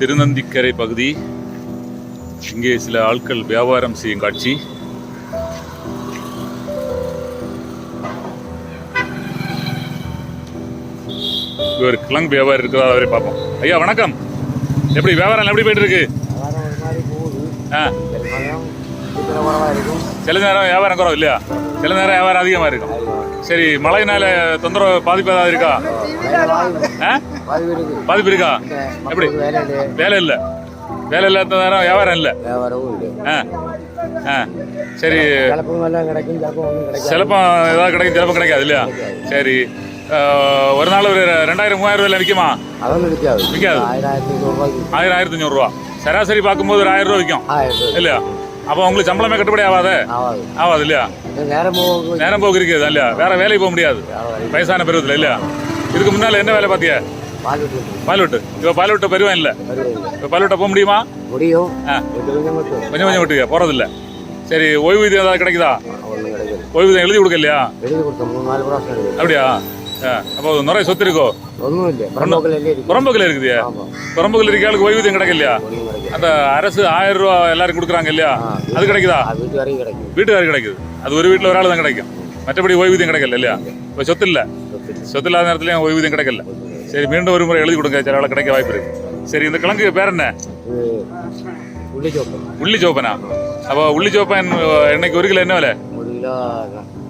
திருநந்திக்கரை பகுதி. இங்கே சில ஆட்கள் வியாபாரம் செய்யும் காட்சி. இவர் கிழங்கு வியாபாரம் இருக்கிறதா அவரை பார்ப்போம். ஐயா வணக்கம். எப்படி வியாபாரம் எப்படி போயிட்டு இருக்கு ஒரு ஆ சில நேரம் வியாபாரம் குறவு இல்லையா? சில நேரம் வியாபாரம் அதிகமாக இருக்கும். சரி மழையினால தொந்தரவு பாதிப்பு ஏதாவது இருக்கா? பாதிப்பு இருக்கு எப்படி? வேலை இல்லை. வேலை இல்லை வேலை இல்லாத நேரம் வியாபாரம் இல்லை. சரி. சிலப்பம் ஏதாவது கிடைக்கும் சிலப்பம் கிடைக்காது இல்லையா? சரி. ஒரு நாள் ஒரு ரெண்டாயிரம் மூவாயிரம் ரூபாயில் விற்குமா விற்காது விற்காது ஆயிரம் ஆயிரத்தி அஞ்சூறுரூவா சராசரி பார்க்கும்போது ஒரு ஆயிரம் ரூபா விற்கும் இல்லையா? அப்போ உங்களுக்கு சம்பளமே கட்டுப்படி ஆகாத ஆகாது இல்லையா? நேரம் போக்கு இருக்குது இல்லையா? வேற வேலைக்கு போக முடியாது. வயசான பருவத்தில் இல்லையா? இதுக்கு முன்னால் என்ன வேலை பார்த்தியா பால் விட்டு பால்வெட்டு. இப்போ பால்வெட்டு பருவம் இல்லை? இப்போ பால்வெட்டை போக முடியுமா? முடியும். கொஞ்சம் கொஞ்சம் விட்டுக்க போகிறதில்ல சரி ஓய்வூதியம் ஏதாவது கிடைக்குதா? ஓய்வூதியம் எழுதி கொடுக்க இல்லையா எழுதி கொடுத்தோம். மூணு நாலு ப்ராசம் இருக்குது அப்படியா? அப்போ நிறைய சொத்து இருக்கோ ஒன்றும் இல்லை புறம்போக்கில் புறம்போக்கில் இருக்க ஆளுக்கு ஓய்வூதியம் கிடைக்கலையா? அந்த அரசு ஆயிரம் ரூபா எல்லாரும் கொடுக்குறாங்க இல்லையா? அது கிடைக்குதா? வீட்டு வரைக்கும் கிடைக்கும். கிடைக்குது. அது ஒரு வீட்டில் ஒரு ஆள் தான் கிடைக்கும். மற்றபடி ஓய்வூதியம் கிடைக்கல இல்லையா? இப்போ சொத்து இல்லை. சொத்து இல்லாத நேரத்துலையும் ஓய்வூதியம் கிடைக்கல. சரி மீண்டும் ஒரு முறை எழுதி கொடுங்க. சில கிடைக்க வாய்ப்பு இருக்கு. சரி இந்த கிழங்கு பேர் என்ன? உள்ளி சோப்பு உள்ளி சோப்பனா அப்போ உள்ளி சோப்பன் இன்னைக்கு ஒரு கிலோ என்ன விலை?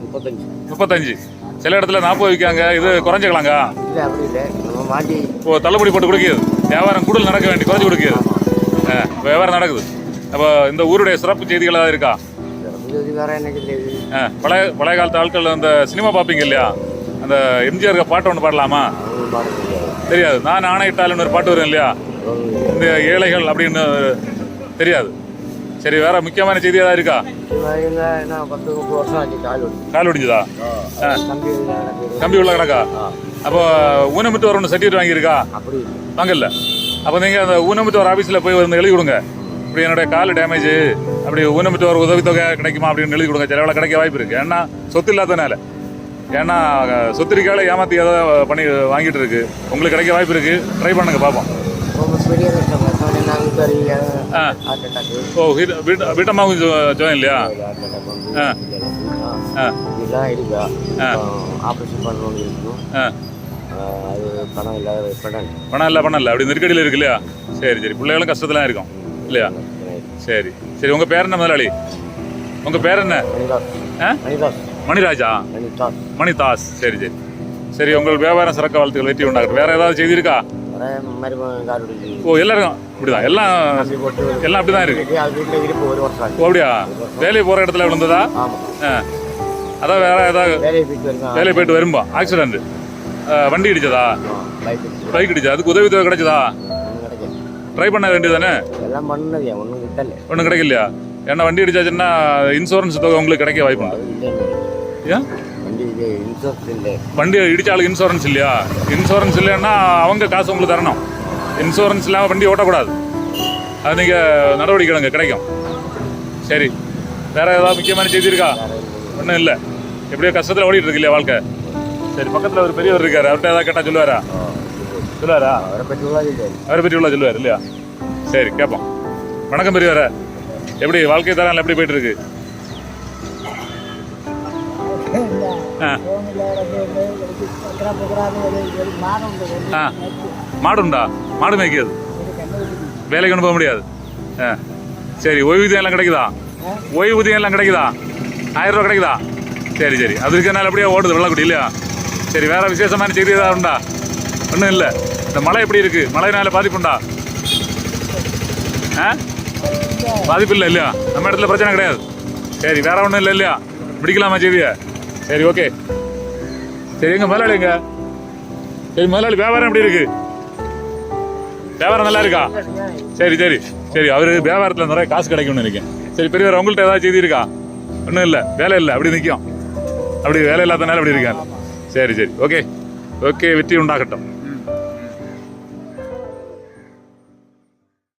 முப்பத்தஞ்சு. முப்பத்தஞ்சு. சில இடத்துல நாற்பது விற்காங்க இது குறைஞ்ச கிழங்கா இல்லை அப்படி இல்லை. நம்ம மாட்டி இப்போ தள்ளுபடி போட்டு கொடுக்குது வியாபாரம் கூடுதல் நடக்க வேண்டி குறைஞ்சு கொடுக்குது வியாபாரம் நடக்குது. அப்போ இந்த ஊருடைய சிறப்பு செய்திகள் ஏதாவது இருக்கா? பழைய பழைய காலத்து ஆட்கள் அந்த சினிமா பார்ப்பீங்க இல்லையா? அந்த எம்ஜிஆர் பாட்டு ஒன்று பாடலாமா? தெரியாது. நான் ஆணையிட்டாலுன்னு ஒரு பாட்டு வரும் இல்லையா. இந்த ஏழைகள் அப்படின்னு தெரியாது. சரி வேற முக்கியமான செய்தி ஏதாவது இருக்கா? பத்து முப்பது வருஷம் ஆச்சு கால் கால் ஒடிஞ்சுதா? கம்பி உள்ள கிடக்கா. அப்போ ஊனமுட்டு வரணும் சர்டிஃபிகேட் வாங்கியிருக்கா? அப்படி வாங்கல. அப்போ நீங்கள் அந்த ஊனமுட்டு வர ஆஃபீஸில் போய் வந்து எழுதி கொடுங்க. இப்படி என்னுடைய கால் டேமேஜ் அப்படி ஊனமுட்டு வர உதவித்தொகை கிடைக்குமா அப்படின்னு எழுதி கொடுங்க. சில கிடைக்க வாய்ப்பு இருக்கு. ஏன்னா சொத்து இல்லாதனால ஏன்னா அஹ், சொத்து இருக்கால ஏமாத்தி ஏதாவது பண்ணி வாங்கிட்டு இருக்கு. உங்களுக்கு கிடைக்க வாய்ப்பு இருக்கு. ட்ரை பண்ணுங்க பார்ப்போம் வீட்டு வீட்டு வீட்டம்மாவும் ஜோயின் இல்லையா இதெல்லாம் இருக்கா. ஆப்ரேஷன் பண்ணணும்னு ஆ, அது பணம் இல்லாத படம் பணம் இல்லை பணம் இல்லை அப்படி நெருக்கடியில் இருக்கு இல்லையா சரி சரி பிள்ளைகளும் கஷ்டத்துல இருக்கும் இல்லையா சரி சரி உங்கள் பேர் என்ன முதலாளி உங்கள் பேர் என்ன மணிராஜா மணிதாஸ் சரி சரி சரி உங்கள் வியாபாரம் சிறக்க வாழ்த்துக்கள் வெற்றி உண்டாகட்டும் வேற ஏதாவது செய்தி ஓ எல்லாருக்கும் இப்படிதான். எல்லாம் எல்லாம் அப்படிதான் இருக்கு. ஓ அப்படியா? வேலையை போகிற இடத்துல விழுந்ததா? அதான் வேற ஏதாவது வேலையை போயிட்டு வரும்பா. ஆக்சிடென்ட் வண்டி இடிச்சதா? பைக் இடிச்சா அதுக்கு உதவி தொகை கிடைச்சதா ட்ரை பண்ண வேண்டியதானே எல்லாம் பண்ணது ஒன்றும் கிடைக்கலையா? ஏன்னா வண்டி இடிச்சாச்சுன்னா இன்சூரன்ஸ் தொகை உங்களுக்கு கிடைக்க வாய்ப்பு ஏன்? வண்டி இது இன்சூரன்ஸ் இல்லையா? இன்சூரன்ஸ் இல்லைன்னா அவங்க காசு உங்களுக்கு தரணும். இன்சூரன்ஸ் இல்லாமல் வண்டி ஓட்டக்கூடாது. அது நீங்கள் நடவடிக்கை எடுங்க கிடைக்கும். சரி. வேற ஏதாவது முக்கியமான செய்தி இருக்கா? ஒன்றும் இல்லை. எப்படியோ கஷ்டத்தில் ஓடிட்டு இருக்கு இல்லையா வாழ்க்கை? சரி பக்கத்தில் ஒரு பெரியவர் இருக்காரு. அவர்கிட்ட ஏதாவது கேட்டால் சொல்லுவாரா? சொல்லுவாரா? அவரை பற்றி அவரை பற்றி உள்ள சொல்லுவார் இல்லையா? சரி கேட்போம். வணக்கம் பெரியவரே. எப்படி வாழ்க்கை தரம் எப்படி போயிட்டு இருக்கு? மாடு உண்டா மாடு மேய்க்கிறது வேலைக்கு கொண்டு போக முடியாது ஆ சரி ஓய்வூதியம் எல்லாம் கிடைக்குதா ஓய்வூதியம் எல்லாம் கிடைக்குதா ஆயிரம் ரூபா கிடைக்குதா சரி சரி அது இருக்கனால அப்படியே ஓடுது வெள்ளக்குடி இல்லையா சரி வேற விசேஷமான செய்தி ஏதாவது உண்டா ஒன்றும் இல்லை இந்த மழை எப்படி இருக்கு மழைனால பாதிப்புண்டா ஆ பாதிப்பு இல்லை இல்லையா நம்ம இடத்துல பிரச்சனை கிடையாது சரி வேற ஒன்றும் இல்லை இல்லையா பிடிக்கலாமா செய்தியை சரி ஓகே. சரி எங்க முதலாளிங்க சரி முதலாளி வியாபாரம் எப்படி இருக்கு? வியாபாரம் நல்லா இருக்கா? சரி சரி சரி அவரு வியாபாரத்தில் நிறைய காசு கிடைக்கும்னு நினைக்கிறேன். சரி பெரியவர் உங்கள்கிட்ட ஏதாவது செய்தி இருக்கா? ஒன்றும் இல்லை வேலை இல்லை அப்படி நிற்கும் அப்படி வேலை இல்லாதனால அப்படி இருக்காங்க சரி சரி ஓகே. ஓகே வெற்றி உண்டாகட்டும்.